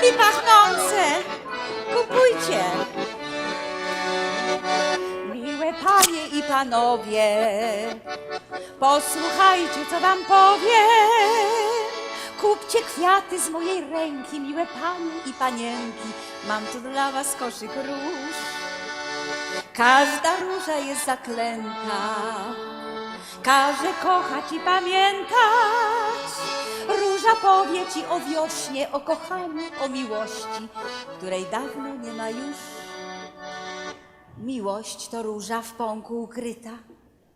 Kwiaty pachnące! Kupujcie! Miłe panie i panowie, posłuchajcie, co wam powiem. Kupcie kwiaty z mojej ręki, miłe panie i panienki. Mam tu dla was koszyk róż. Każda róża jest zaklęta, każe kochać i pamiętać. Róża powie ci o wiośnie, o kochaniu, o miłości, której dawno nie ma już. Miłość to róża w pąku ukryta,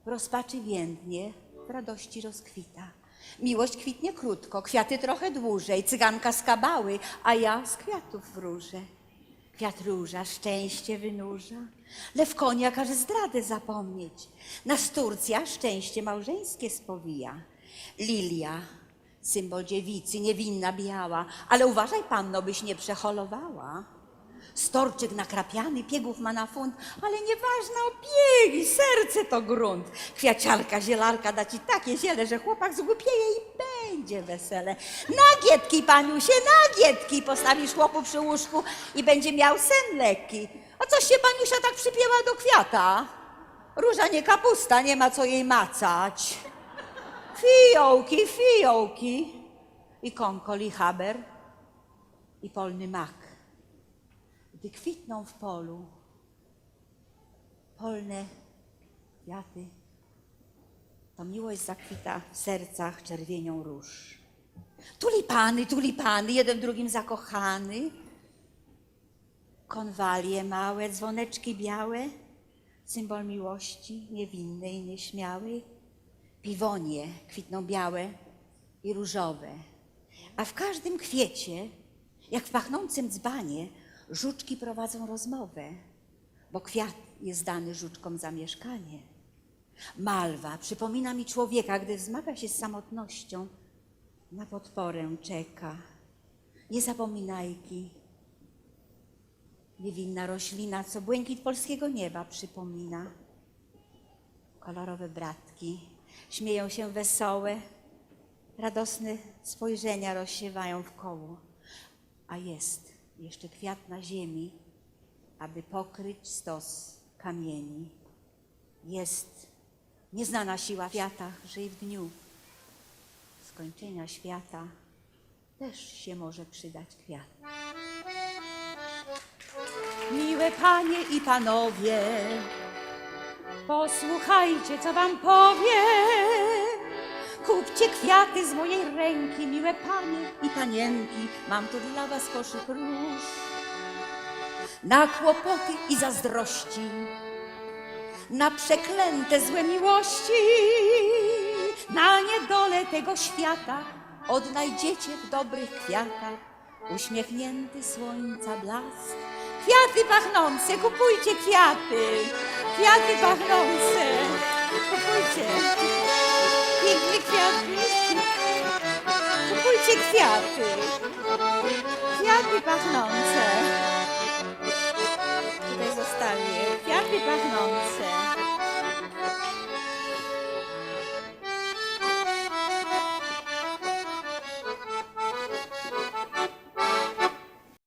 w rozpaczy więdnie, w radości rozkwita. Miłość kwitnie krótko, kwiaty trochę dłużej, cyganka z kabały, a ja z kwiatów wróżę. Kwiat róża szczęście wynurza, lew konia każe zdradę zapomnieć. Nasturcja szczęście małżeńskie spowija. Lilia, symbol dziewicy, niewinna biała, ale uważaj panno, byś nie przeholowała. Storczyk nakrapiany, piegów ma na funt, ale nieważne o biegi, serce to grunt. Kwiaciarka, zielarka da ci takie ziele, że chłopak zgłupieje i będzie wesele. Nagietki, paniusie, nagietki, postawisz chłopu przy łóżku i będzie miał sen lekki. A coś się paniusia tak przypięła do kwiata? Róża nie kapusta, nie ma co jej macać. Fiołki, fiołki. I konkol, i haber, i polny mak gdy kwitną w polu polne kwiaty, to miłość zakwita w sercach czerwienią róż. Tulipany, tulipany, jeden w drugim zakochany. Konwalie małe, dzwoneczki białe, symbol miłości niewinnej, nieśmiałej. Piwonie kwitną białe i różowe, a w każdym kwiecie, jak w pachnącym dzbanie, żuczki prowadzą rozmowę, bo kwiat jest dany żuczkom za mieszkanie. Malwa przypomina mi człowieka, gdy wzmaga się z samotnością, na podporę czeka. Nie zapominajki, niewinna roślina, co błękit polskiego nieba przypomina. Kolorowe bratki śmieją się wesołe, radosne spojrzenia rozsiewają w koło, a jest jeszcze kwiat na ziemi, aby pokryć stos kamieni. Jest nieznana siła w kwiatach, że i w dniu skończenia świata też się może przydać kwiat. Miłe panie i panowie, posłuchajcie, co wam powiem. Kupcie kwiaty z mojej ręki, miłe panie i panienki, mam tu dla was koszyk róż. Na kłopoty i zazdrości, na przeklęte złe miłości, na niedole tego świata odnajdziecie w dobrych kwiatach uśmiechnięty słońca blask. Kwiaty pachnące, kupujcie kwiaty, kwiaty pachnące, kupujcie. Piękne kwiaty. Kupujcie kwiaty. Kwiaty pachnące.